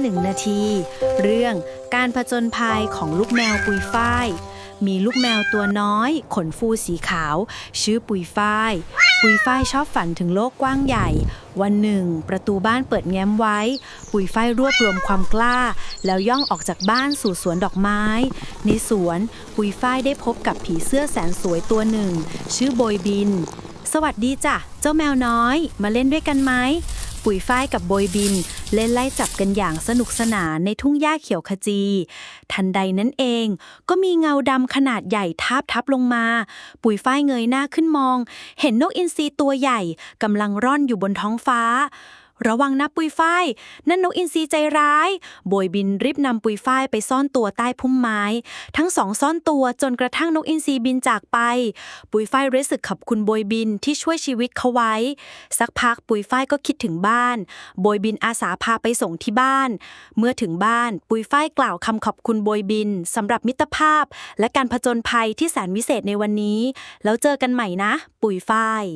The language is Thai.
หนึ่งนาที เรื่องการผจญภัยของลูกแมวปุยฝ้าย มีลูกแมวตัวน้อย ขนฟูสีขาว ชื่อปุยฝ้าย ปุยฝ้ายชอบฝันถึงโลกกว้างใหญ่ วันหนึ่ง ประตูบ้านเปิดแง้มไว้ ปุยฝ้ายรวบรวมความกล้า แล้วย่องออกจากบ้านสู่สวนดอกไม้ ในสวนปุยฝ้ายได้พบกับผีเสื้อแสนสวยตัวหนึ่ง ชื่อโบยบิน สวัสดีจ้ะเจ้าแมวน้อย มาเล่นด้วยกันไหม ปุ๋ยฝ้ายกับโบยบิน เล่นไล่จับกันอย่างสนุกสนานในทุ่งหญ้าเขียวขจี ทันใดนั้นเอง ก็มีเงาดำขนาดใหญ่ทับทับลงมา ปุ๋ยฝ้ายเงยหน้าขึ้นมอง เห็นนกอินทรีตัวใหญ่กำลังร่อนอยู่บนท้องฟ้า ระวังนะปุยฝ้ายนั่นนกอินทรีใจร้าย โบยบินรีบนำปุยฝ้ายไปซ่อนตัวใต้พุ่มไม้ ทั้งสองซ่อนตัวจนกระทั่งนกอินทรีบินจากไป ปุยฝ้ายรู้สึกขอบคุณโบยบินที่ช่วยชีวิตเขาไว้ สักพักปุยฝ้ายก็คิดถึงบ้าน โบยบินอาสาพาไปส่งที่บ้าน เมื่อถึงบ้านปุยฝ้ายกล่าวคำขอบคุณโบยบินสำหรับมิตรภาพ และการผจญภัยที่แสนวิเศษในวันนี้ แล้วเจอกันใหม่นะ ปุยฝ้าย